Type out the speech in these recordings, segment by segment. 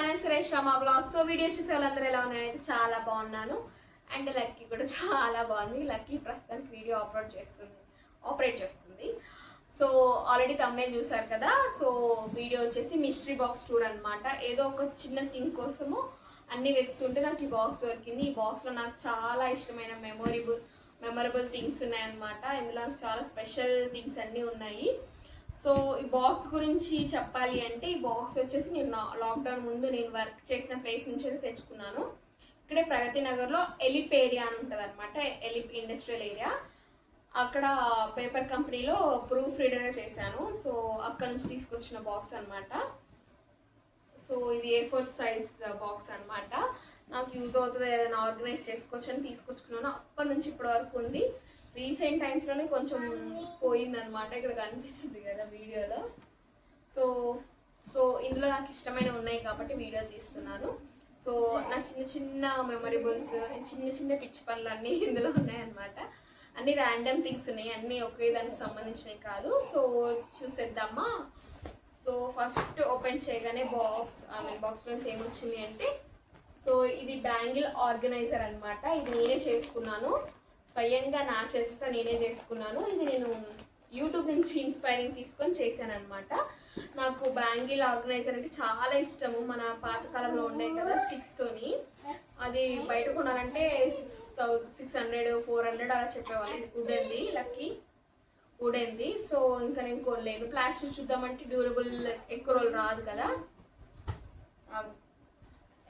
Channel Suresh Rama blog so video చూసే వాళ్ళందరూ ఎలా ఉన్నారైతే చాలా బాగున్నాను. అండ్ లక్కీ కూడా చాలా బాగుంది. లక్కీ ప్రస్తుతానికి వీడియో అప్లోడ్ చేస్తుంది. ఆపరేట్ చేస్తుంది. సో ఆల్రెడీ తమ్మే చూసారు కదా? సో వీడియో వచ్చేసి మిస్టరీ బాక్స్ టూర్ అనమాట ఏదో ఒక చిన్న థింగ్ కోసము అన్నీ వెతుకుంటే నాకు ఈ బాక్స్ దొరికింది. ఈ బాక్స్లో నాకు చాలా ఇష్టమైన మెమొరబుల్ మెమొరబుల్ థింగ్స్ ఉన్నాయన్నమాట. ఇందులో నాకు చాలా స్పెషల్ థింగ్స్ అన్నీ ఉన్నాయి. సో ఈ బాక్స్ గురించి చెప్పాలి అంటే ఈ బాక్స్ వచ్చేసి నేను నా- లాక్డౌన్ ముందు నేను వర్క్ చేసిన ప్లేస్ నుంచి అయితే తెచ్చుకున్నాను. ఇక్కడే ప్రగతి నగర్లో ఎలిప్ ఏరియా అని ఉంటుంది అనమాట ఎలిప్ ఇండస్ట్రియల్ ఏరియా. అక్కడ పేపర్ కంపెనీలో ప్రూఫ్ రీడర్గా చేశాను. సో అక్కడ నుంచి తీసుకొచ్చిన బాక్స్ అనమాట సో ఇది ఏ ఫోర్ సైజ్ బాక్స్ అనమాట నాకు యూజ్ అవుతుంది ఏదైనా ఆర్గనైజ్ చేసుకోవచ్చు అని తీసుకొచ్చుకున్నాను. అప్పటి నుంచి ఇప్పటి వరకు ఉంది. రీసెంట్ టైమ్స్లోనే కొంచెం పోయిందనమాట ఇక్కడ కనిపిస్తుంది కదా వీడియోలో. సో సో ఇందులో నాకు ఇష్టమైన ఉన్నాయి కాబట్టి వీడియో తీస్తున్నాను. సో నా చిన్న చిన్న మెమరబుల్స్ చిన్న చిన్న పిచ్చి పనులు అన్నీ ఇందులో ఉన్నాయన్నమాట. అన్ని ర్యాండమ్ థింగ్స్ ఉన్నాయి. అన్నీ ఒకే దానికి సంబంధించినవి కాదు. సో చూసేద్దామా? సో ఫస్ట్ ఓపెన్ చేయగానే బాక్స్ ఆమె బాక్స్ నుంచి ఏమొచ్చింది అంటే సో ఇది బ్యాంగిల్ ఆర్గనైజర్ అన్నమాట. ఇది నేనే చేసుకున్నాను. స్వయంగా నా చేతితో నేనే చేసుకున్నాను. ఇది నేను యూట్యూబ్ నుంచి ఇన్స్పైరింగ్ తీసుకొని చేశాను అనమాట నాకు బ్యాంగిల్ ఆర్గనైజర్ అంటే చాలా ఇష్టము. మన పాతకాలంలో ఉండే కదా స్టిక్స్ తోని. అది బయట కొనాలంటే six thousand six hundred four hundred అలా చెప్పేవాళ్ళు. ఉడెంది లక్కీ. ఉడెంది సో ఇంకా నేను కొనలేను. ప్లాస్టిక్ చూద్దామంటే డ్యూరబుల్ ఎక్కువ రోజులు రాదు కదా.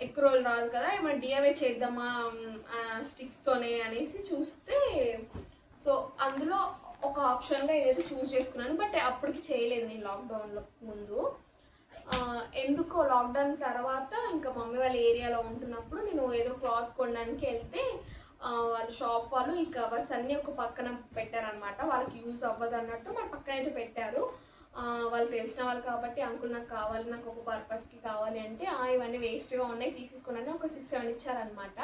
ఎక్కువ రోజులు రాదు కదా ఏమైనా డిఐవై చేద్దామా స్టిక్స్తోనే అనేసి చూస్తే సో అందులో ఒక ఆప్షన్గా ఏదైతే చూస్ చేసుకున్నాను బట్ అప్పటికి చేయలేదు నేను లాక్డౌన్లో ముందు. ఎందుకో లాక్డౌన్ తర్వాత ఇంకా మమ్మీ వాళ్ళ ఏరియాలో ఉంటున్నప్పుడు నేను ఏదో క్లాత్ కొనడానికి వెళ్తే వాళ్ళ షాప్ వాళ్ళు ఈ కవర్స్ అన్నీ ఒక పక్కన పెట్టారనమాట వాళ్ళకి యూజ్ అవ్వదు అన్నట్టు మన పక్కన అయితే పెట్టారు. వాళ్ళు తెలిసిన వాళ్ళు కాబట్టి అంకుల్ నాకు కావాలి నాకు ఒక పర్పస్కి కావాలి అంటే ఇవన్నీ వేస్ట్గా ఉన్నాయి తీసేసుకోండి ఒక సిక్స్ సెవెన్ ఇచ్చారనమాట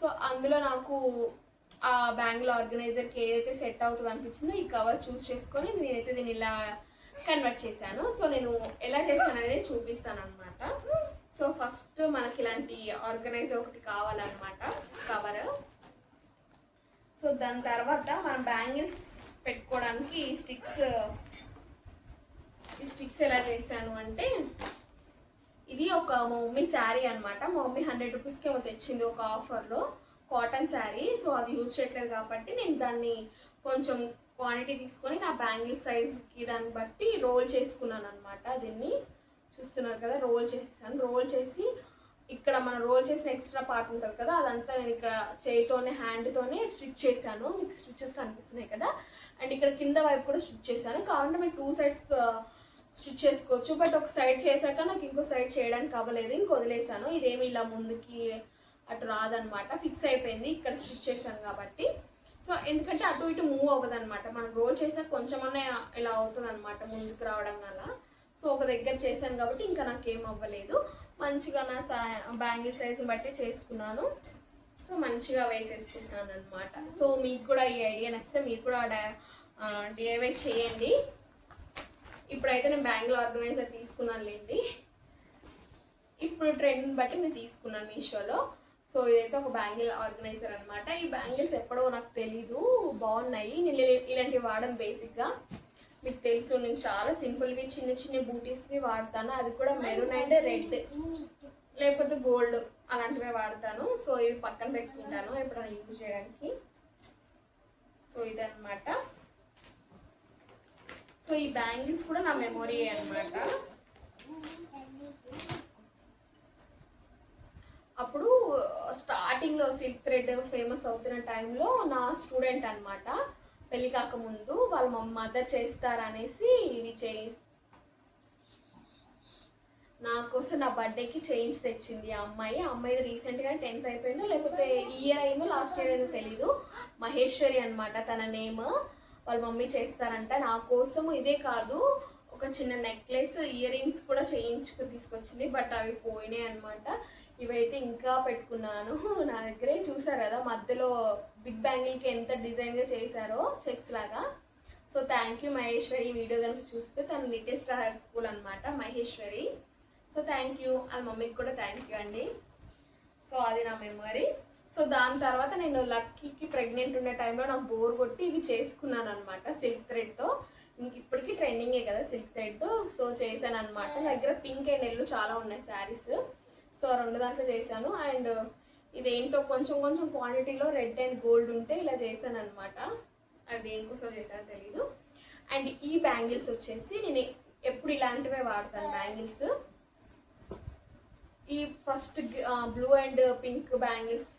సో అందులో నాకు ఆ బ్యాంగిల్ ఆర్గనైజర్కి ఏదైతే సెట్ అవుతుంది అనిపించిందో ఈ కవర్ చూస్ చేసుకొని నేనైతే దీన్ని ఇలా కన్వర్ట్ చేశాను. సో నేను ఎలా చేశాను అనేది చూపిస్తాను అనమాట సో ఫస్ట్ మనకి ఇలాంటి ఆర్గనైజర్ ఒకటి కావాలన్నమాట కవర్ సో దాని తర్వాత మనం బ్యాంగిల్స్ పెట్టుకోవడానికి స్టిక్స్ ఈ స్టిక్స్ ఎలా చేశాను అంటే ఇది ఒక మా మమ్మీ శారీ అనమాట మా మమ్మీ హండ్రెడ్ రూపీస్కి ఏమో తెచ్చింది ఒక ఆఫర్లో కాటన్ శారీ. సో అది యూజ్ చేయట్లేదు కాబట్టి నేను దాన్ని కొంచెం క్వాంటిటీ తీసుకొని నా బ్యాంగిల్ సైజ్కి దాన్ని బట్టి రోల్ చేసుకున్నాను అనమాట దీన్ని చూస్తున్నారు కదా రోల్ చేసేసాను. రోల్ చేసి ఇక్కడ మనం రోల్ చేసిన ఎక్స్ట్రా పార్ట్ ఉంటుంది కదా అదంతా నేను ఇక్కడ చేయితోనే హ్యాండ్తోనే స్టిచ్ చేశాను. మీకు స్టిచ్చెస్ కనిపిస్తున్నాయి కదా. అండ్ ఇక్కడ కింద వైపు కూడా స్టిచ్ చేశాను. కావాలంటే మీరు టూ సైడ్స్ స్టిచ్ చేసుకోవచ్చు. బట్ ఒక సైడ్ చేశాక నాకు ఇంకో సైడ్ చేయడానికి అవ్వలేదు. ఇంక వదిలేసాను ఇదేమి ఇలా ముందుకి అటు రాదనమాట. ఫిక్స్ అయిపోయింది. ఇక్కడ స్టిచ్ చేశాను కాబట్టి. సో ఎందుకంటే అటు ఇటు మూవ్ అవ్వదు అనమాట మనం రోల్ చేసాక కొంచెమన్నా ఇలా అవుతుంది అనమాట ముందుకు రావడం వల్ల. సో ఒక దగ్గర చేశాను కాబట్టి ఇంకా నాకేం అవ్వలేదు. మంచిగా నా సా బ్యాంగిల్ సైజుని బట్టి చేసుకున్నాను. సో మంచిగా వేసేసుకుంటున్నాను అనమాట సో మీకు కూడా ఈ ఐడియా నచ్చితే మీరు కూడా డిఐవై చేయండి. ఇప్పుడైతే నేను బ్యాంగిల్ ఆర్గనైజర్ తీసుకున్నాను లేండి ఇప్పుడు ట్రెండ్ని బట్టి నేను తీసుకున్నాను మీషోలో. సో ఇదైతే ఒక బ్యాంగిల్ ఆర్గనైజర్ అనమాట ఈ బ్యాంగిల్స్ ఎప్పుడో నాకు తెలీదు బాగున్నాయి. నేను ఇలాంటివి వాడను బేసిక్గా మీకు తెలుసు నేను చాలా సింపుల్వి చిన్న చిన్న బూటీస్వి వాడతాను. అది కూడా మెరూన్ అండ్ రెడ్ లేకపోతే గోల్డ్ అలాంటివే వాడతాను. సో ఇవి పక్కన పెట్టుకుంటాను ఎప్పుడైనా యూజ్ చేయడానికి. సో ఇదన్నమాట. సో ఈ బ్యాంగిల్స్ కూడా నా మెమొరీ అనమాట అప్పుడు స్టార్టింగ్లో సిల్క్ థ్రెడ్ ఫేమస్ అవుతున్న టైంలో నా స్టూడెంట్ అనమాట పెళ్ళి కాకముందు వాళ్ళ మా మదర్ చేస్తారనేసి ఇవి చేయి నా కోసం నా బర్త్డేకి చేంజ్ తెచ్చింది ఆ అమ్మాయి. ఆ అమ్మాయి రీసెంట్గా టెన్త్ అయిపోయిందో లేకపోతే ఇయర్ అయిందో లాస్ట్ ఇయర్ అయిందో తెలీదు. మహేశ్వరి అనమాట తన నేమ్ వాళ్ళ మమ్మీ చేస్తారంట. నా కోసం ఇదే కాదు ఒక చిన్న నెక్లెస్ ఇయర్ రింగ్స్ కూడా చేయించుకు తీసుకొచ్చింది బట్ అవి పోయినాయి అనమాట ఇవైతే ఇంకా పెట్టుకున్నాను. నా దగ్గరే చూసారు కదా మధ్యలో బిగ్ బ్యాంగిల్కి ఎంత డిజైన్గా చేశారో చెక్స్ లాగా. So thank you Maheshwari. Video కనుక చూస్తే తను లిటిల్ స్టార్ స్కూల్ అనమాట మహేశ్వరి. సో థ్యాంక్ యూ వాళ్ళ మమ్మీకి కూడా థ్యాంక్ యూ అండి. సో అది నా మెమరీ సో దాని తర్వాత నేను లక్కీకి ప్రెగ్నెంట్ ఉన్న టైంలో నాకు బోర్ కొట్టి ఇవి చేసుకున్నాను అనమాట సిల్క్ థ్రెడ్తో ఇంక ఇప్పటికీ ట్రెండింగే కదా సిల్క్ థ్రెడ్ సో చేశాను అనమాట దగ్గర పింక్ అండ్ ఎల్లో చాలా ఉన్నాయి శారీస్ సో రెండు దాంట్లో చేశాను. అండ్ ఇదేంటో కొంచెం కొంచెం క్వాంటిటీలో రెడ్ అండ్ గోల్డ్ ఉంటే ఇలా చేశాను అనమాట అది దేనికోసం చేశానో తెలీదు. అండ్ ఈ బ్యాంగిల్స్ వచ్చేసి నేను ఎప్పుడు ఇలాంటివే వాడతాను బ్యాంగిల్స్. ఈ first blue and pink bangles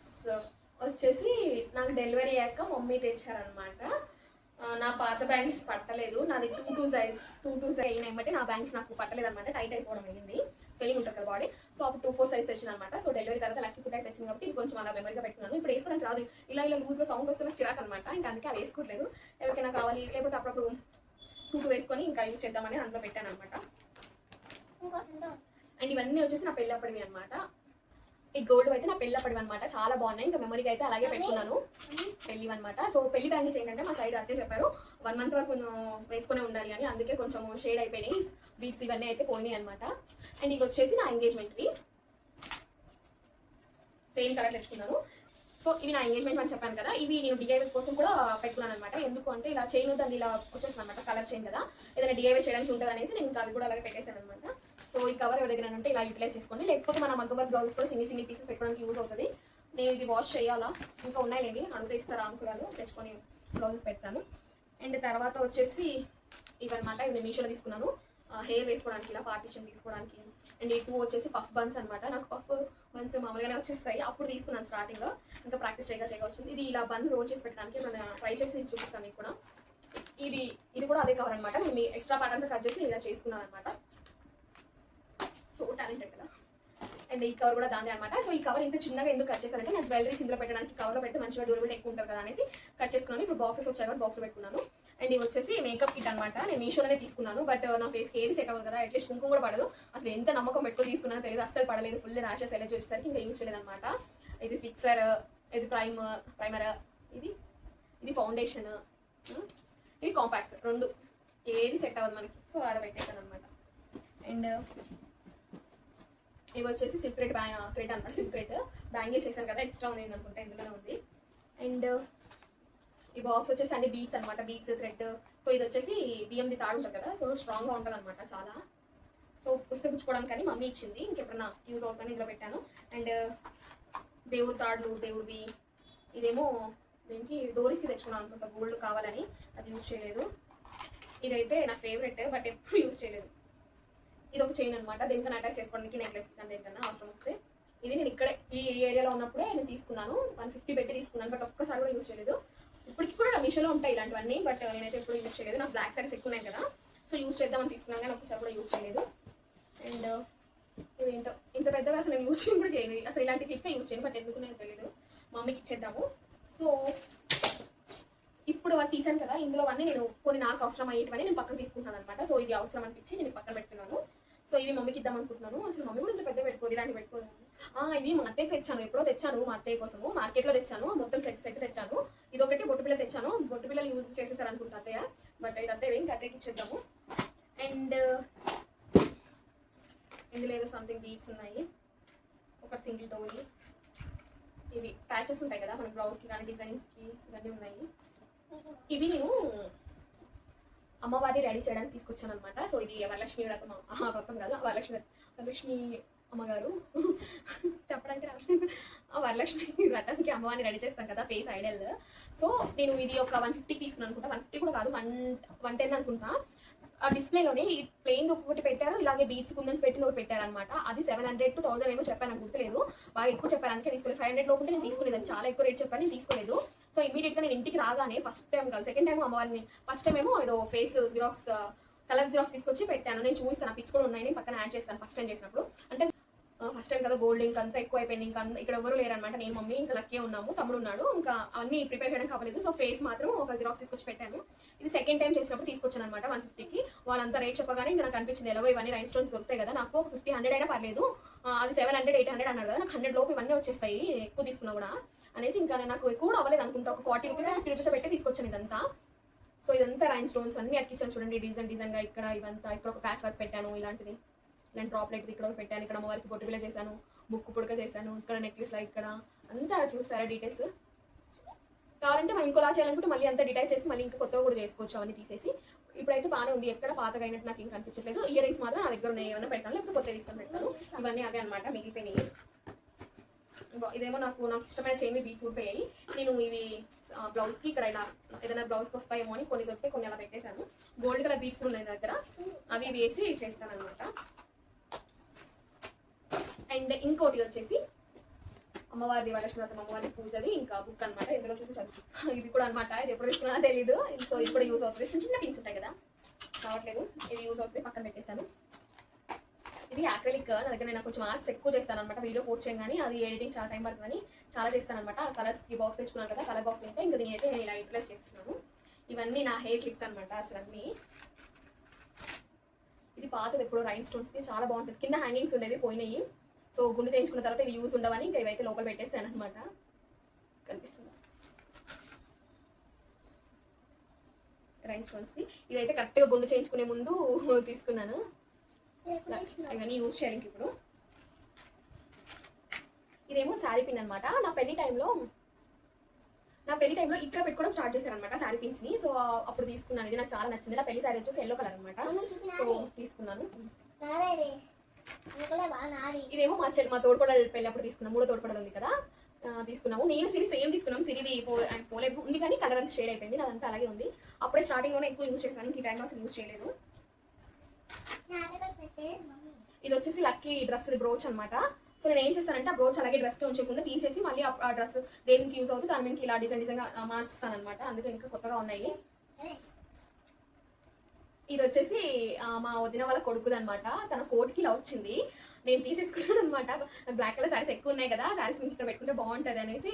వచ్చేసి నాకు డెలివరీ అయ్యాక మమ్మీ తెచ్చారనమాట నా పాత బ్యాంగిల్స్ పట్టలేదు. నాది two two size two two size అయిన బట్టి నా బ్యాంగిల్స్ నాకు పట్టలేదు అనమాట టైట్ అయిపోవడం అయింది స్వెల్లింగ్ ఉంటుంది కదా బాడీ సో అప్పుడు టూ ఫోర్ సైజ్ తెచ్చిన అనమాట సో డెలివరీ తర్వాత లక్కీ ఫుడ్ తెచ్చింది కాబట్టి ఇది కొంచెం అలా మెమరీగా పెట్టుకున్నాను. ఇప్పుడు వేసుకోవడానికి రాదు. ఇలా ఇలా లూజ్గా సౌండ్ వస్తే నాకు చిరాకు అనమాట ఇంకా అందుకే అవి వేసుకోవట్లేదు. ఎవరికైనా కావాలి లేకపోతే అప్పుడప్పుడు టూ టూ వేసుకొని ఇంకా యూజ్ చేద్దామని అందులో పెట్టాను అనమాట అండ్ ఇవన్నీ వచ్చేసి నా పెళ్ళప్పటివి అనమాట ఈ గోల్డ్ అయితే నా పెళ్ళి పెళ్ళప్పటివి అనమాట చాలా బాగున్నాయి. ఇంకా మెమరీకి అయితే అలాగే పెట్టుకున్నాను. పెళ్ళి అనమాట సో పెళ్ళి బ్యాంగిల్స్ ఏంటంటే మా సైడ్ అంతే చెప్పారు వన్ మంత్ వరకు వేసుకునే ఉండాలి అని. అందుకే కొంచెం షేడ్ అయిపోయినాయి. బీట్స్ ఇవన్నీ అయితే పోయినాయి అనమాట అండ్ ఇవి వచ్చేసి నా ఎంగేజ్మెంట్వి సేమ్ కలర్ తెచ్చుకున్నాను. సో ఇవి నా ఎంగేజ్మెంట్ అని చెప్పాను కదా ఇవి నేను డిఐవై కోసం కూడా పెట్టుకున్నాను అనమాట ఎందుకు అంటే ఇలా చైన్ దాన్ని ఇలా వచ్చేస్తుంది అనమాట కలర్ చైన్ కదా. ఏదైనా డిఐవై చేయడానికి ఉంటుంది అనేసి నేను ఇంకా అది కూడా అలాగే పెట్టేశాను అనమాట సో ఈ కవర్ ఎవరి దగ్గర ఉంటే ఇలా యూటిలైజ్ చేసుకోండి. లేకపోతే మన మగ్గ వర్క్ బ్లౌజ్ కూడా సింగిల్ సింగిల్ పీసెస్ పెట్టుకోవడానికి యూజ్ అవుతుంది. నేను ఇది వాష్ చేయాలా? ఇంకా ఉన్నాయండి అడిగితే ఇస్తారా అనుకున్నాను. తెచ్చుకొని బ్లౌజెస్ పెడతాను. అండ్ తర్వాత వచ్చేసి ఇవన్నమాట. ఇవి నేను మీషోలో తీసుకున్నాను. హెయిర్ వేసుకోవడానికి ఇలా పార్టీషన్ తీసుకోవడానికి. అండ్ ఈ టూ వచ్చేసి పఫ్ బన్స్ అనమాట నాకు పఫ్ బన్స్ మామూలుగానే వచ్చేస్తాయి. అప్పుడు తీసుకున్నాను స్టార్టింగ్లో ఇంకా ప్రాక్టీస్ చేయగా చేయగా వచ్చింది. ఇది ఇలా బన్ రోల్ చేసి పెట్టడానికి మనం ట్రై చేసి చూపిస్తాను మీకు కూడా. ఇది ఇది కూడా అదే కవర్ అనమాట నేను ఎక్స్ట్రా పార్ట్ అంతా కట్ చేసి ఇలా చేసుకున్నాను అనమాట సో టాలెంటెడ్ కదా. అండ్ ఈ కవర్ కూడా దాని అనమాట సో ఈ కవర్ ఇంత చిన్నగా ఎందుకు కట్ చేశానంటే నేను జ్యువెలరీస్ ఇందులో పెట్టడానికి కవర్లో పెడితే మంచిగా డ్యూరబుల్ ఎక్కువ ఉంటుంది కదా అనేసి కట్ చేసుకున్నాను. ఇప్పుడు బాక్సెస్ వచ్చాయి కాబట్టి బాక్స్ పెట్టుకున్నాను. అండ్ ఇవి వచ్చేసి మేకప్ కిట్ అనమాట నేను మీషోలోనే తీసుకున్నాను. బట్ uh, నా ఫేస్కి ఏది సెట్ అవ్వదు కదా. అట్లీస్ట్ కుంకుమ కూడా పడదు. అసలు ఎంత నమ్మకం పెట్టుకుని తీసుకున్నానో తెలియదు. అస్సలు పడలేదు. ఫుల్ ర్యాషెస్ ఎలర్జీ వచ్చేసరికి ఇంకా యూజ్ చేయలేదు అనమాట ఇది ఫిక్సర్ ఇది ప్రైమ్ ప్రైమర్ ఇది ఇది ఫౌండేషన్ uh, ఇవి కాంపాక్ట్స్ రెండు. ఏది సెట్ అవ్వదు మనకి. సో అలా పెట్టేసాను అనమాట అండ్ ఇవి వచ్చేసి సీక్రెట్ బ్యా థ్రెడ్ అనమాట సీక్రెట్ బ్యాంగిల్స్ చేశాను కదా ఎక్స్ట్రా ఉంది అనుకుంటా ఇందులోనే ఉంది. అండ్ ఈ బాక్స్ వచ్చేసి అన్ని బీట్స్ అనమాట బీట్స్ థ్రెడ్ సో ఇది వచ్చేసి బియ్యంది తాడు ఉంటుంది కదా సో స్ట్రాంగ్గా ఉంటుంది అనమాట చాలా. సో పుస్తకం పుచ్చుకోవడానికి అని మమ్మీ ఇచ్చింది ఇంకెప్పుడన్నా యూజ్ అవుతాను ఇందులో పెట్టాను. అండ్ దేవుడు తాడులు దేవుడివి ఇదేమో దీనికి డోరీస్కి తెచ్చుకున్నాను అనుకుంటా గోల్డ్ కావాలని. అది యూజ్ చేయలేదు. ఇదైతే నా ఫేవరెట్ బట్ ఎప్పుడు యూజ్ చేయలేదు. ఇది ఒక చైన్ అనమాట దేనికన్నా అటాచ్ చేసుకోవడానికి నెక్లెస్ కానీ దేనికన్నా అవసరం వస్తే. ఇది నేను ఇక్కడే ఈ ఏరియాలో ఉన్నప్పుడే నేను తీసుకున్నాను. వన్ ఫిఫ్టీ పెట్టి తీసుకున్నాను. బట్ ఒక్కసారి కూడా యూస్ చేయలేదు. ఇప్పటికి కూడా నా మీషోలో ఉంటాయి ఇలాంటివన్నీ. బట్ నేనైతే ఎప్పుడు యూజ్ చేయలేదు. నాకు బ్లాక్ సారీస్ ఎక్కువ ఉన్నాయి కదా. సో యూస్ చేద్దామని తీసుకున్నాను కానీ ఒక్కసారి కూడా యూజ్ చేయలేదు. అండ్ uh, ఇదేంటో ఇంత పెద్దగా అసలు నేను యూస్ చేయడం కూడా చేయలేదు అసలు ఇలాంటి క్లిప్స్ యూజ్ చేయను. బట్ ఎందుకు నేను తెలియదు మమ్మీకి ఇచ్చేద్దాము. సో ఇప్పుడు అది తీసాను కదా. ఇందులో అన్నీ నేను కొన్ని నాకు అవసరం అయ్యేటివన్నీ నేను పక్కన తీసుకుంటాను అనమాట సో ఇది అవసరం అనిపించి నేను పక్కన పెడుతున్నాను. సో ఇవి మమ్మీకి ఇద్దాం అనుకుంటున్నాను. అసలు మమ్మీ కూడా ఇంత పెద్ద పెట్టుకోదు ఇలాంటి పెట్టుకోదు. ఇవి మా అత్తయ్యకి తెచ్చాను ఎప్పుడో తెచ్చాను మా అత్తయ్య కోసము. మార్కెట్లో తెచ్చాను మొత్తం సెట్ సెట్ తెచ్చాను. ఇది ఒకటి బొట్టు పిల్ల తెచ్చాను. బొట్టు పిల్లలు యూజ్ చేసేసారు అనుకుంటా అత్తయ్య. బట్ ఇది అత్తయ్య ఇంకా అత్తయ్యకి ఇచ్చేద్దాము. అండ్ ఇందులో ఏదో సంథింగ్ బీట్స్ ఉన్నాయి. ఒక సింగిల్ డోరీ ఇవి ప్యాచెస్ ఉంటాయి కదా మన బ్లౌజ్కి కానీ డిజైన్కి ఇవన్నీ ఉన్నాయి. ఇవి నేను అమ్మవారి రెడీ చేయడానికి తీసుకొచ్చాను అనమాట సో ఇది వరలక్ష్మి వ్రతం వ్రతం కాదు వరలక్ష్మి వరలక్ష్మి అమ్మగారు. చెప్పడానికి రావట్లేదు. ఆ వరలక్ష్మి వ్రతంకి అమ్మవారిని రెడీ చేస్తాం కదా ఫేస్ ఐడల్. సో నేను ఇది ఒక వన్ ఫిఫ్టీ తీసుకున్నాను అనుకుంటా. వన్ ఫిఫ్టీ కూడా కాదు వన్ వన్ టెన్ అనుకుంటా. ఆ డిస్ప్లేలోనే ఈ ప్లెయిన్ ఒకటి పెట్టారు ఇలాగే బీట్స్ కుందన్స్ పెట్టిన ఒకటి పెట్టారు అనమాట అది సెవెన్ హండ్రెడ్ టు థౌసండ్ ఏమో చెప్పాను నాకు గుర్తులేదు. బాగా ఎక్కువ చెప్పాను అందుకే తీసుకోలేదు. ఫైవ్ హండ్రెడ్ లోపు నేను తీసుకోలేదు. చాలా ఎక్కువ రేట్ చెప్పాను నేను తీసుకోలేదు. సో ఇమీడియట్గా నేను ఇంటికి రాగానే ఫస్ట్ టైం కాదు సెకండ్ టైం అమ్మవారిని ఫస్ట్ టైం ఏమో ఏదో ఫేస్ జిరాక్స్ కలర్ జిరాక్స్ తీసుకొచ్చి పెట్టాను. నేను చూపిస్తాను పిక్స్ కూడా ఉన్నాయి నేను పక్కన యాడ్ చేస్తాను ఫస్ట్ టైం చేసినప్పుడు. అంటే ఫస్ట్ టైం కదా గోల్డ్ ఇంకా అంతా ఎక్కువ అయిపోయింది ఇంకా అంత- ఇక్కడ ఎవరు లేరనమాట. నేను మమ్మీ ఇంకా లక్కీ ఉన్నాము. తమ్ముడు ఉన్నాడు. ఇంకా అన్ని ప్రిపేర్ చేయడం అవ్వలేదు సో ఫేస్ మాత్రం ఒక జిరాక్స్ తీసుకొచ్చి పెట్టాను. ఇది సెకండ్ టైం చేసినప్పుడు తీసుకొచ్చాను అనమాట వన్ ఫిఫ్టీకి వాళ్ళంతా రేట్ చెప్పగానే ఇంకా నాకు అనిపించింది ఎలాగో ఇవన్నీ రైన్ స్టోన్స్ దొరుకుతాయి కదా నాకు ఒక ఫిఫ్టీ హండ్రెడ్ అయినా పర్లేదు. అది సెవెన్ హండ్రెడ్ ఎయిట్ హండ్రెడ్ అన్నారు కదా నాకు హండ్రెడ్ లోపు ఇవన్నీ వచ్చేస్తాయి ఎక్కువ తీసుకున్నా కూడా. అనేసి ఇంకా నాకు ఎక్కువ అవ్వలేదు అనుకుంటా. ఒక ఫార్టీ రూపీస్ ఫిఫ్టీ రూపీస్ పెట్టి తీసుకొచ్చాను ఇదంతా. సో ఇదంతా రైన్ స్టోన్స్ అన్ని అక్కించాను చూడండి డిజైన్ డిజైన్గా ఇక్కడ ఇవంతా ఇక్కడ ఒక ప్యాచ్ వర్క్ పెట్టాను ఇలాంటిది. నేను డ్రాప్లెట్ ఇక్కడ పెట్టాను ఇక్కడ అమ్మవారికి బొట్టు బిల్ల చేశాను ముక్కు పుడక చేశాను ఇక్కడ నెక్లెస్ ఇక్కడ అంతా చూస్తారా డీటెయిల్స్ కావాలంటే మనం ఇంకోలా చేయాలనుకుంటే మళ్ళీ అంతా డిటైల్ చేసి మళ్ళీ ఇంకా కొత్తగా కూడా చేసుకోవచ్చు అవన్నీ తీసేసి. ఇప్పుడైతే బాగానే ఉంది ఎక్కడ పాతగా అయినట్టు నాకు ఇంకా అనిపించట్లేదు ఇయర్ రింగ్స్ మాత్రం నా దగ్గర ఉన్నాయి ఏమైనా పెట్టాను లేకపోతే కొత్త తీసుకొని పెట్టాను ఇవన్నీ అవే అనమాట మిగిలిపోయినాయి ఇదేమో నాకు నాకు ఇష్టమైన చేమి బీట్స్ ఊడిపోయాయి నేను ఇవి బ్లౌజ్కి ఇక్కడ ఇలా ఏదైనా బ్లౌజ్కి వస్తాయేమో అని కొన్ని దొరికితే కొన్ని అలా పెట్టేశాను. గోల్డ్ కలర్ బీట్స్ కూడా ఉన్నాయి దగ్గర. అవి వేసి చేస్తాను అనమాట అండ్ ఇంకోటి వచ్చేసి అమ్మవారి దివాలక్ష్మి వ్రతం అమ్మవారి పూజది ఇంకా బుక్ అనమాట ఇందులో చూసి చదువు ఇది కూడా అనమాట ఇది ఎప్పుడు తీసుకున్నా తెలియదు సో ఇప్పుడు యూస్ అవుతుంది. చిన్న చిన్న పిన్స్ ఉంటాయి కదా. కావట్లేదు ఇది యూస్ అవుతుంది. పక్కన పెట్టేశాను. ఇది యాక్రిలిక్ నా దగ్గర నేను కొంచెం ఆర్ట్స్ ఎక్కువ చేస్తాను అనమాట వీడియో పోస్ట్ చేయగానే అది ఎడిటింగ్ చాలా టైం పడుతుందని చాలా చేస్తాను అనమాట కలర్స్ ఈ బాక్స్ తెచ్చుకున్నాను కదా కలర్ బాక్స్ ఉంటే ఇంకా నేనైతే నేను ఇలా యూటిలైజ్ చేస్తున్నాను. ఇవన్నీ నా హెయిర్ క్లిప్స్ అనమాట అసలు అన్నీ. ఇది పాతది ఎప్పుడో రైన్ స్టోన్స్ చాలా బాగుంటుంది. కింద హ్యాంగింగ్స్ ఉండేవి పోయినాయి. సో గుండు చేయించుకున్న తర్వాత ఇవి యూస్ ఉండవని ఇంకా ఇవైతే లోపల పెట్టేసాను అనమాట కనిపిస్తుంది? రైన్ స్టోన్స్ ది ఇదైతే కరెక్ట్గా గుండు చేయించుకునే ముందు తీసుకున్నాను. ఇవన్నీ యూజ్ చేయాలి. ఇంక ఇప్పుడు. ఇదేమో శారీ పిన్ అనమాట నా పెళ్ళి టైంలో నా పెళ్ళి టైంలో ఇక్కడ పెట్టుకోవడం స్టార్ట్ చేశాను అనమాట శారీ పిన్స్ని సో అప్పుడు తీసుకున్నాను. ఇది నాకు చాలా నచ్చింది. నా పెళ్ళి శారీ వచ్చేసి ఎల్లో కలర్ అనమాట సో తీసుకున్నాను. ఇదేమో మా చెల్లి మా తోడుకోడలు పెళ్ళి అప్పుడు తీసుకున్నాం మూడో తోడుకోడలు ఉంది కదా. తీసుకున్నాము. నేను సిరి సేమ్ తీసుకున్నాం? సిరిది పోలేదు. ఉంది కానీ కలర్ అంతా షేడ్ అయిపోయింది. నాదంతా అలాగే ఉంది. అప్పుడే స్టార్టింగ్లోనే ఎక్కువ యూజ్ చేశాను. ఈ టైంలో అసలు యూజ్ చేయలేదు. ఇది వచ్చేసి లక్కీ డ్రెస్ బ్రోచ్ అన్నమాట. సో నేను ఏం చేస్తానంటే ఆ బ్రోచ్ అలాగే డ్రెస్ ఉంచకుండా తీసేసి మళ్ళీ ఆ- డ్రెస్ దేనికి యూజ్ అవుతుంది దాని మీద ఇలా డిజైన్ డిజైన్ మార్చుతాను అనమాట అందుకే ఇంకా కొత్తగా ఉన్నాయి. ఇది వచ్చేసి మా వదిన వాళ్ళ కొడుకుది అనమాట తన కోట్కి ఇలా వచ్చింది. నేను తీసేసుకున్నాను అనమాట బ్లాక్ కలర్ శారీస్ ఎక్కువ ఉన్నాయి కదా శారీస్ మీకు ఇక్కడ పెట్టుకుంటే బాగుంటుంది అనేసి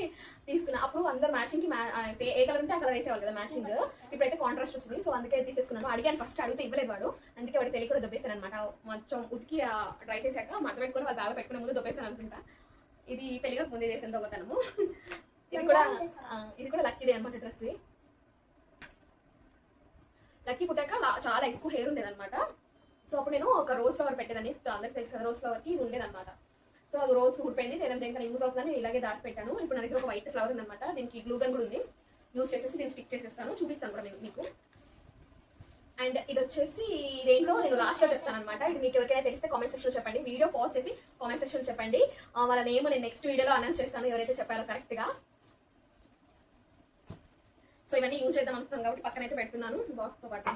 తీసుకున్నా. అప్పుడు అందరు మ్యాచింగ్కి ma- ఆ, సే- ఏ కలర్ ఉంటే ఆ కలర్ వేసేవాళ్ళు కదా మ్యాచింగ్. ఇప్పుడైతే కాంట్రాస్ట్ వచ్చింది. సో అందుకే తీసేసుకున్నాను. అడిగాను ఫస్ట్ అడిగితే ఇవ్వలేదు వాడు. అందుకే వాడు తెలియ కూడా దొబ్బేశాను అనమాట మొత్తం ఉతికి డ్రై చేశాక మడత పెట్టుకుని వాళ్ళు బాగా పెట్టుకునే ముందు దొబ్బేశాను అనుకుంటా. ఇది పెళ్ళిగా ముందే చేసిన దొంగతనము. ఇది కూడా ఇది కూడా లక్కీదే అనమాట డ్రెస్ లక్కీ పుట్టాక చాలా ఎక్కువ హెయిర్ ఉండేది అనమాట సో అప్పుడు నేను ఒక రోజ్ ఫ్లవర్ పెట్టేదాన్ని. అందరికి తెలుసు కదా రోజ్ ఫ్లవర్కి ఇది ఉండేది అనమాట సో అది రోజ్ ఊడిపోయింది. నేను దేనికైనా యూజ్ అవుతుందని నేను ఇలాగే దాచి పెట్టాను. ఇప్పుడు నా దగ్గర ఒక వైట్ ఫ్లవర్ ఉందన్నమాట. దీనికి గ్లూ గన్ కూడా ఉంది. యూజ్ చేసేసి నేను స్టిక్ చేసేస్తాను. చూపిస్తాను కూడా నేను మీకు. అండ్ ఇది వచ్చేసి ఇదేంటో నేను లాస్ట్లో చెప్తాను అనమాట ఇది మీకు ఎవరికైనా తెలిస్తే కామెంట్ సెక్షన్ చెప్పండి. వీడియో పాజ్ చేసి కామెంట్ సెక్షన్ చెప్పండి. వాళ్ళ నేమ్ నేను నెక్స్ట్ వీడియోలో అనౌన్స్ చేస్తాను. ఎవరైతే చెప్పారో కరెక్ట్గా సో ఇవన్నీ యూజ్ చేద్దాం అనుకున్నాను కాబట్టి పక్కన అయితే పెడుతున్నాను బాక్స్తో పాటు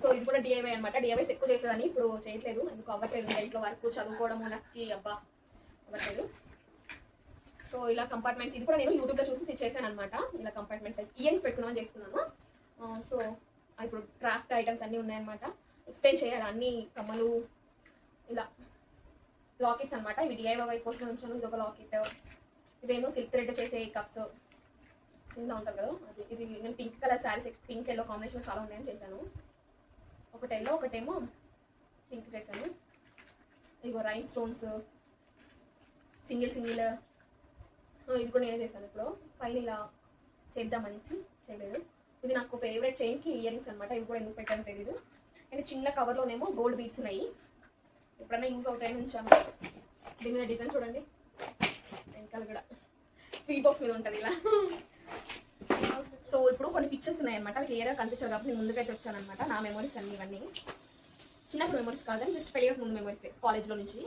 సో ఇది కూడా డిఐవై అనమాట డిఐవైస్ ఎక్కువ చేసేదాన్ని. ఇప్పుడు చేయట్లేదు. ఎందుకు అవ్వట్లేదు? ఇంట్లో వర్క్ చదువుకోవడము నాకు అబ్బా అవ్వట్లేదు. సో ఇలా కంపార్ట్మెంట్స్ ఇది కూడా నేను యూట్యూబ్లో చూసి చేశాను అనమాట ఇలా కంపార్ట్మెంట్స్ ఇయర్స్ పెట్టుకుందామని చేసుకున్నాను. సో ఇప్పుడు క్రాఫ్ట్ ఐటమ్స్ అన్నీ ఉన్నాయన్నమాట. ఎక్స్ప్లెయిన్ చేయాలి. అన్ని కమ్మలు ఇలా లాకెట్స్ అనమాట ఇవి డిఐవై కోసం ఉంచాను. ఇది ఒక లాకెట్ ఇవేమో సిల్క్ థ్రెడ్ చేసే కప్స్ ఇలా ఉంటుంది కదా. అది ఇది నేను pink colour saris pink yellow combination చాలా ఉన్నాయని చేశాను. ఒకటి ఎల్లో ఒకటేమో పింక్ చేశాను. ఇగో రైన్ స్టోన్స్ సింగిల్ సింగిల్ ఇది కూడా నేనే చేశాను ఇప్పుడు. పైన ఇలా చేద్దామనేసి చేయలేదు. ఇది నాకు ఫేవరెట్ చైన్కి ఇయర్ రింగ్స్ అనమాట ఇవి కూడా ఎందుకు పెట్టాను తెలియదు అండ్ చిన్న కవర్లోనేమో గోల్డ్ బీడ్స్ ఉన్నాయి. ఎప్పుడైనా యూస్ అవుతాయని ఉంచాము దీని మీద డిజైన్ చూడండి. వెనకాల కూడా. స్వీట్ బాక్స్ మీద ఉంటుంది ఇలా. సో ఇప్పుడు కొన్ని పిక్చర్స్ ఉన్నాయన్నమాట. క్లియర్గా కనిపించారు కాబట్టి నేను ముందుకైతే వచ్చానమాట నా మెమరీస్ అన్ని ఇవన్నీ. చిన్నప్పుడు మెమరీస్ కాదని జస్ట్ పెళ్ళికి ముందు మెమరీస్ కాలేజ్లో నుంచి.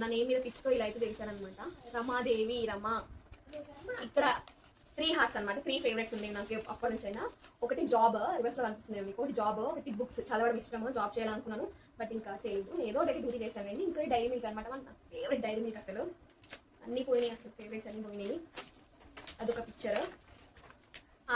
నా నేమ్ మీద పిచ్చుతో ఇలా అయితే చేశానమాట రమాదేవి రమ. ఇక్కడ త్రీ హార్ట్స్ అన్నమాట. త్రీ ఫేవరెట్స్ ఉన్నాయి నాకు అప్పటి నుంచి అయినా. ఒకటి జాబ్ రివర్స్లో కనిపిస్తుంది మీకు. ఒకటి జాబ్ ఒకటి బుక్స్ చదవడం ఇష్టము జాబ్ చేయాలనుకున్నాను బట్ ఇంకా చేయలేదు. ఏదో ఒకటి డ్యూటీ చేశాను. అండి ఇంకోటి డైరీ మిల్క్ అనమాట నా ఫేవరెట్ డైరీ మిల్క్ అసలు. అన్ని పోయినాయి అసలు ఫేవరెట్స్ అన్ని పోయినాయి. అదొక పిక్చర్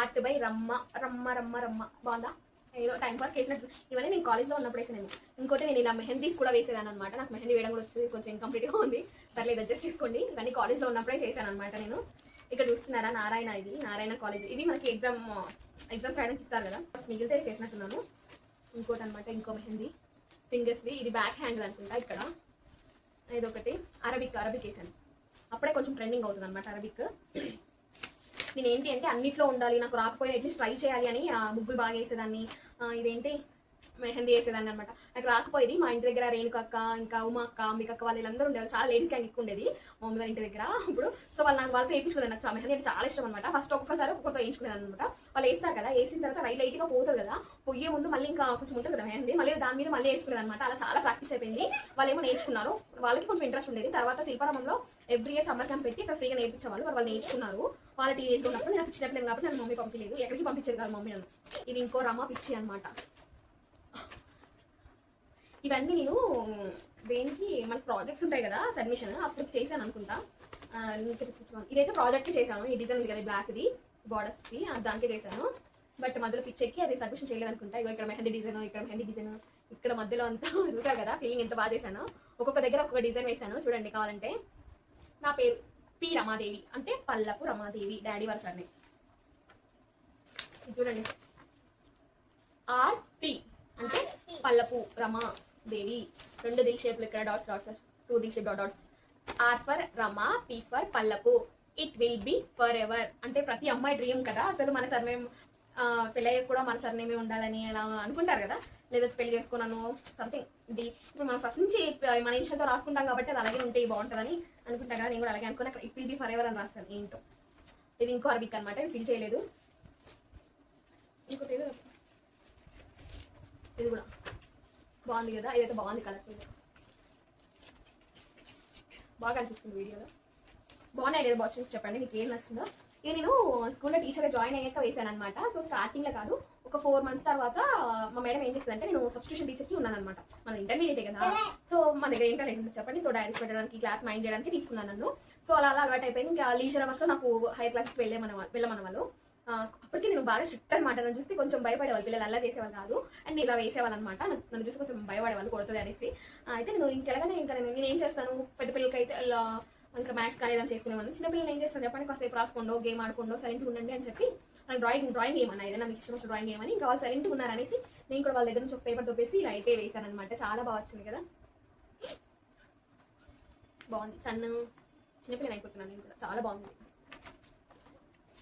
ఆర్ట్ బై రమ్మ రమ్మ రమ్మ రమ్మ. బాగుందా? ఏదో టైం పాస్ చేసినట్టు. ఇవన్నీ నేను కాలేజ్లో ఉన్నప్పుడు వేసాను ఇంకోటి నేను ఇలా మెహందీస్ కూడా వేసేదాను అనమాట నాకు మెహందీ వేయడం కూడా వచ్చింది కొంచెం ఇన్కంప్లీట్గా ఉంది. పర్లేదు అడ్జస్ట్ చేసుకోండి. ఇవన్నీ కాలేజ్లో ఉన్నప్పుడే చేశాను అనమాట నేను. ఇక్కడ చూస్తున్నారా? నారాయణ ఇది నారాయణ కాలేజ్ ఇవి మనకి ఎగ్జామ్ ఎగ్జామ్స్ రాయడానికి ఇస్తారు కదా. ఫస్ట్ మిగిలితే చేసినట్టున్నాను. ఇంకోటి అనమాట ఇంకో మెహందీ. ఫింగర్స్వి ఇది బ్యాక్ హ్యాండ్ అనుకుంటా ఇక్కడ. ఇదొకటి. అరబిక్ అరబిక్ వేసాను. అప్పుడే కొంచెం ట్రెండింగ్ అవుతుంది అనమాట అరబిక్. నేను ఏంటి అంటే అన్నిట్లో ఉండాలి నాకు రాకపోయినా ఎట్లీస్ట్ ట్రై చేయాలి అని ఆ ముగ్గులు బాగా వేసేదాన్ని ఇదేంటి? మెహందీ వేసేదాన్ని అనమాట నాకు రాకపోయేది. మా ఇంటి దగ్గర రేణుక అక్క ఇంకా ఉమా అక్క మీకు అక్క వాళ్ళు వీళ్ళందరూ ఉండేవారు చాలా లేడీస్ గ్యాంగ్ ఎక్కువ ఉండేది. మా మమ్మీ వాళ్ళ ఇంటి దగ్గర. ఇప్పుడు సో వాళ్ళు నాకు వాళ్ళతో వేయించుకునేది నాకు మెహందీ అంటే చాలా ఇష్టం అనమాట ఫస్ట్ ఒక్కొక్కసారి ఒక్కొక్కరితో వేయించుకునేది అనమాట వాళ్ళు వేస్తారు కదా వేసిన తర్వాత రైట్ లైట్గా పోతుంది కదా. పొయ్యే ముందు మళ్ళీ ఇంకా కొంచెం ఉంటుంది కదా మెహందీ. మళ్ళీ దాని మీద మళ్ళీ వేసుకునేది అనమాట అలా చాలా ప్రాక్టీస్ అయిపోయింది. వాళ్ళు ఏమో నేర్చుకున్నారు. వాళ్ళకి కొంచెం ఇంట్రెస్ట్ ఉండేది. తర్వాత శిల్పారామంలో ఎవ్రీ ఇయర్ సమ్మర్ క్యాంప్ పెట్టి ఇక్కడ ఫ్రీగా నేర్పించేవాళ్ళు. వాళ్ళు వాళ్ళు నేర్చుకున్నారు. వాళ్ళ టీ ఏజ్ ఉన్నప్పుడు నేను చిన్నపిల్లలు కాబట్టి నన్ను మమ్మీ పంపించలేదు. ఎక్కడికి పంపించారు కదా మమ్మీ నన్ను. ఇది ఇంకో రమ పిచ్చి అనమాట ఇవన్నీ నేను దేనికి మన ప్రాజెక్ట్స్ ఉంటాయి కదా సబ్మిషన్ అప్పుడు చేశాను అనుకుంటా. ఇదైతే ప్రాజెక్ట్కి చేశాను. ఈ డిజైన్ ఉంది కదా బ్లాక్ది బార్డర్స్కి దానికే చేశాను. బట్ మధ్యలో పిచ్ ఎక్కి అది సబ్మిషన్ చేయలేదు అనుకుంటా. ఇగో ఇక్కడ మెహందీ డిజైన్ ఇక్కడ మెహందీ డిజైన్ ఇక్కడ మధ్యలో అంతా చూసారు కదా ఫీలింగ్ ఎంత బాగా చేశాను. ఒక్కొక్క దగ్గర ఒక్కొక్క డిజైన్ వేశాను. చూడండి కావాలంటే. నా పేరు పి రమాదేవి. అంటే పల్లపు రమాదేవి డాడీ వారి సర్నే చూడండి. ఆర్ పి అంటే పల్లపు రమా. దేవి. రెండు దిల్ షేప్లు ఇక్కడ dots dots two Dil shape dot dots. R for Rama P for Pallapu. It will be forever అంటే ప్రతి అమ్మాయి డ్రీమ్ కదా. అసలు మన సర్నేమ్ పెళ్ళయ్య కూడా మన సర్నేమే ఉండాలని అలా అనుకుంటారు కదా. లేదా పెళ్ళి చేసుకున్నాను సంథింగ్ ఇది ఇప్పుడు మనం ఫస్ట్ నుంచి మన ఇన్షియల్తో రాసుకుంటాం కాబట్టి అది అలాగే ఉంటే బాగుంటుందని అనుకుంటా కదా. నేను కూడా అలాగే అనుకున్నా. It will be forever అని రాస్తాను ఏంటో. ఇది ఇంకో అరబిక్ అనమాట ఇది ఫిల్ చేయలేదు. ఇంకోటి ఇది కూడా. బాగుంది కదా? ఇదైతే బాగుంది కలర్ఫుల్ బాగా అనిపిస్తుంది వీడియోలో బాగున్నాయి లేదా చూసి చెప్పండి మీకు ఏం నచ్చిందో. ఇది నేను స్కూల్లో టీచర్గా జాయిన్ అయ్యాక వేసాను అనమాట సో స్టార్టింగ్లో కాదు ఒక ఫోర్ మంత్స్ తర్వాత మా మేడం ఏం చేసిందంటే నేను సబ్స్క్రిప్షన్ టీచర్కి ఉన్నాను అనమాట మన ఇంటర్మీడియట్ కదా? సో మన దగ్గర ఏంటో చెప్పండి. సో డైరీస్ పెట్టడానికి క్లాస్ మైండ్ చేయడానికి తీసుకున్నాను నన్ను. సో అలా అలా అలవాటు అయిపోయింది. ఇంకా లీజర్ అవర్స్లో నాకు హైయర్ క్లాస్కి వెళ్ళే మన వెళ్ళమన్న వాళ్ళు. అప్పటికి నేను బాగా స్ట్రిక్ట్ అనమాట నన్ను చూస్తే కొంచెం భయపడేవాళ్ళు పిల్లలు అలా చేసేవాళ్ళు కాదు. అండ్ ఇలా వేసేవాళ్ళు అనమాట నన్ను చూసి కొంచెం భయపడేవాళ్ళు కొడుతుంది అనేసి. అయితే నేను ఇంకెలాగనే ఇంకా నేను నేను ఏం చేస్తాను? పెద్ద పిల్లలకి అయితే ఇలా ఇంకా మ్యాథ్స్ కానీ ఏదైనా చేసుకునేవాళ్ళు చిన్నపిల్లలు ఏం చేస్తాను చెప్పండి కాసేపు రాసుకోండో గేమ్ ఆడుకోండో సైలెంట్గా ఉండండి అని చెప్పి నాకు డ్రాయింగ్ డ్రాయింగ్ ఏమన్నా ఏదైనా మీకు ఇష్టం వచ్చిన డ్రాయింగ్ ఏమని ఇంకా వాళ్ళు సైలెంట్గా ఉన్నారనేసి నేను కూడా వాళ్ళ దగ్గర నుంచి ఒక పేపర్ తోపేసి ఇలా అయితే వేసాను అనమాట చాలా బాగా వచ్చింది కదా. బాగుంది. సన్ను చిన్నపిల్లలు అయిపోతున్నాను నేను కూడా. చాలా బాగుంది.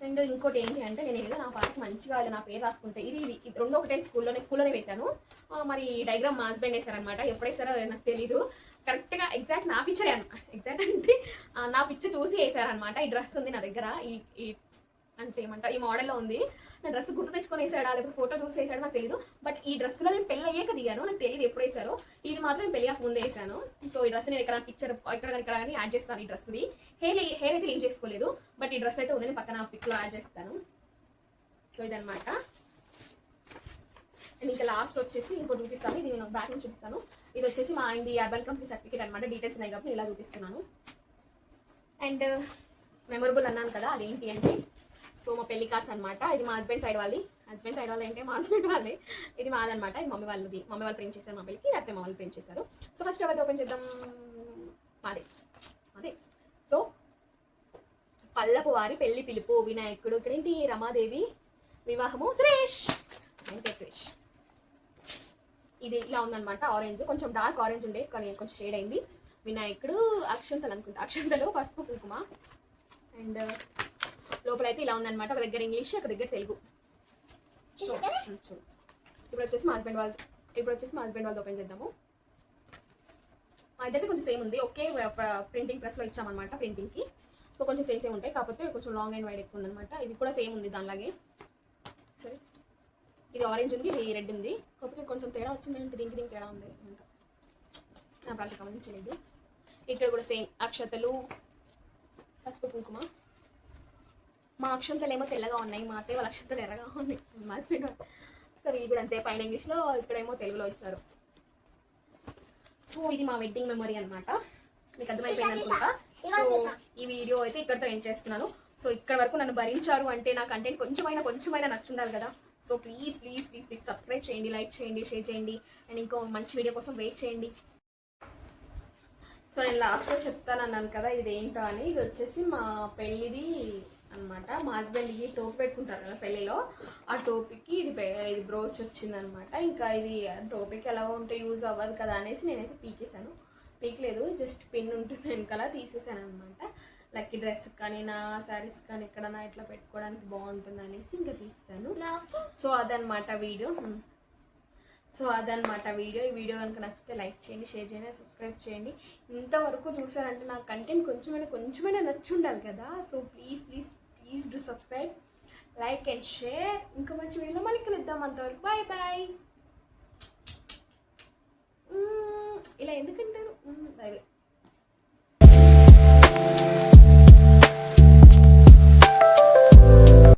అండ్ ఇంకోటి ఏంటి అంటే నేను ఏదో నా పాటకి మంచిగా నా పేరు రాసుకుంటే ఇది ఇది ఇది రెండో ఒకటే స్కూల్లోనే స్కూల్లోనే వేశాను. మరి డైగ్రామ్ మా హస్బెండ్ వేశారనమాట ఎప్పుడు వేసారో నాకు తెలీదు. కరెక్ట్గా ఎగ్జాక్ట్ నా పిక్చర్ అనమాట ఎగ్జాక్ట్ అంటే నా పిక్చర్ చూసి వేసారనమాట ఈ డ్రెస్ ఉంది నా దగ్గర. ఈ ఈ అంటే ఏమంటారు ఈ మోడల్లో ఉంది. నా డ్రెస్ గుర్తు తెచ్చుకొని వేసాడా లేకపోతే ఫోటో చూసి వేసాడో నాకు తెలియదు బట్ ఈ డ్రెస్లో నేను పెళ్ళి అయ్యాక దిగాను. నాకు తెలియదు ఎప్పుడు వేసారో ఇది మాత్రం నేను పెళ్ళి ముందే వేసాను సో ఈ డ్రెస్ నేను ఇక్కడ పిక్చర్ ఇక్కడ ఇక్కడ కానీ యాడ్ చేస్తాను ఈ డ్రెస్ది హెయిర్ చేసుకోలేదు. బట్ ఈ డ్రెస్ అయితే ఉంది నేను పక్కన పిక్లో యాడ్ చేస్తాను. సో ఇదనమాట అండ్ ఇంకా లాస్ట్ వచ్చేసి ఇంకో చూపిస్తాను. ఇది నేను బ్యాక్ నుంచి చూపిస్తాను. ఇది వచ్చేసి మా ఇండి అర్బన్ కంపెనీ సర్టిఫికేట్ అనమాట డీటెయిల్స్ ఉన్నాయి కాబట్టి ఇలా చూపిస్తున్నాను. అండ్ మెమొరబుల్ uh, అన్నాను కదా అదేంటి అంటే సో మా పెళ్ళి కార్డ్స్ అనమాట ఇది మా హస్బెండ్ సైడ్ వాళ్ళది. హస్బెండ్ సైడ్ వాళ్ళు అంటే మా హస్బెండ్ వాళ్ళే. ఇది మాదనమాట ఇది మమ్మీ వాళ్ళది. మమ్మీ వాళ్ళు ప్రింట్ చేశారు మా పెళ్ళికి లేకపోతే మా వాళ్ళు ప్రింట్ చేశారు. సో ఫస్ట్ ఎవరిది ఓపెన్ చేద్దాం? మాదే. అదే సో పల్లపు వారి పెళ్ళి పిలుపు వినాయకుడు ఇక్కడేంటి రమాదేవి వివాహము సురేష్. సురేష్. ఇది ఇలా ఉందన్నమాట ఆరెంజ్ కొంచెం డార్క్ ఆరెంజ్ ఉండే కానీ కొంచెం షేడ్ అయింది. వినాయకుడు అక్షంతలు అనుకుంటా. అక్షంతలు పసుపు కుంకుమ. అండ్ లోపల అయితే ఇలా ఉందన్నమాట. ఒక దగ్గర ఇంగ్లీష్ ఒక దగ్గర తెలుగు. చూడు. ఇప్పుడు వచ్చేసి మా హస్బెండ్ వాళ్ళు ఇప్పుడు వచ్చేసి మా హస్బెండ్ వాళ్ళు ఓపెన్ చేద్దాము. మా ఇద్దరికి కొంచెం సేమ్ ఉంది. ఒకే ప్రింటింగ్ ప్రెస్లో ఇచ్చామన్నమాట ప్రింటింగ్కి సో కొంచెం సేమ్ సేమ్ ఉంటాయి. కాకపోతే కొంచెం లాంగ్ అండ్ వైడ్ ఎక్కువ ఉందన్నమాట. ఇది కూడా సేమ్ ఉంది దానిలాగే. సరే ఇది ఆరెంజ్ ఉంది ఇది రెడ్ ఉంది. కాకపోతే కొంచెం తేడా వచ్చింది అంటే దీనికి దీనికి తేడా ఉంది అనమాట నా ప్రాంతం గమనించలేదు ఇక్కడ కూడా సేమ్ అక్షతలు పసుపు కుంకుమ. మా అక్షంతలు ఏమో తెల్లగా ఉన్నాయి. మా అత్తయ్య వాళ్ళ అక్షంతలు ఎర్రగా ఉన్నాయి. మా హస్బెండ్ సరే ఇది కూడా అంతే. పైన ఇంగ్లీష్లో ఇక్కడేమో తెలుగులో ఇచ్చారు. సో ఇది మా వెడ్డింగ్ మెమరీ అనమాట మీకు అర్థమైపోయింది అనుకుంటా? సో ఈ వీడియో అయితే ఇక్కడితో ఏం చేస్తున్నాను. సో ఇక్కడ వరకు నన్ను భరించారు అంటే నా కంటెంట్ కొంచెమైనా కొంచెమైనా నచ్చుండాలి కదా. So please please please please subscribe చేయండి లైక్ చేయండి షేర్ చేయండి. అండ్ ఇంకో మంచి వీడియో కోసం వెయిట్ చేయండి. సో నేను లాస్ట్లో చెప్తాను అన్నాను కదా ఇది ఏంటో అని. ఇది వచ్చేసి మా పెళ్ళిది అన్నమాట. మా హస్బెండ్కి టోపీ పెట్టుకుంటారు కదా పెళ్ళిలో. ఆ టోపీకి ఇది ఇది బ్రోచ్ వచ్చిందనమాట ఇంకా ఇది టోపీకి ఎలా ఉంటే యూజ్ అవ్వదు కదా అనేసి నేనైతే పీకేశాను. పీకలేదు జస్ట్ పిన్ ఉంటుంది వెనకాల తీసేసాను అనమాట లక్కీ డ్రెస్ కానీ నా శారీస్ కానీ ఎక్కడన్నా ఇట్లా పెట్టుకోవడానికి బాగుంటుంది అనేసి ఇంకా తీసేసాను. సో అదనమాట వీడియో. Hmm. సో అదనమాట వీడియో. ఈ వీడియో కనుక నచ్చితే లైక్ చేయండి షేర్ చేయండి సబ్స్క్రైబ్ చేయండి. ఇంతవరకు చూసారంటే నా కంటెంట్ కొంచెమైనా కొంచెమైనా నచ్చి ఉండాలి కదా. So please please please do subscribe like and share ఇంకా మంచి వీడియోలో మళ్ళీ కలుద్దాం అంతవరకు. బాయ్ బాయ్ ఇలా ఎందుకంటారు? By by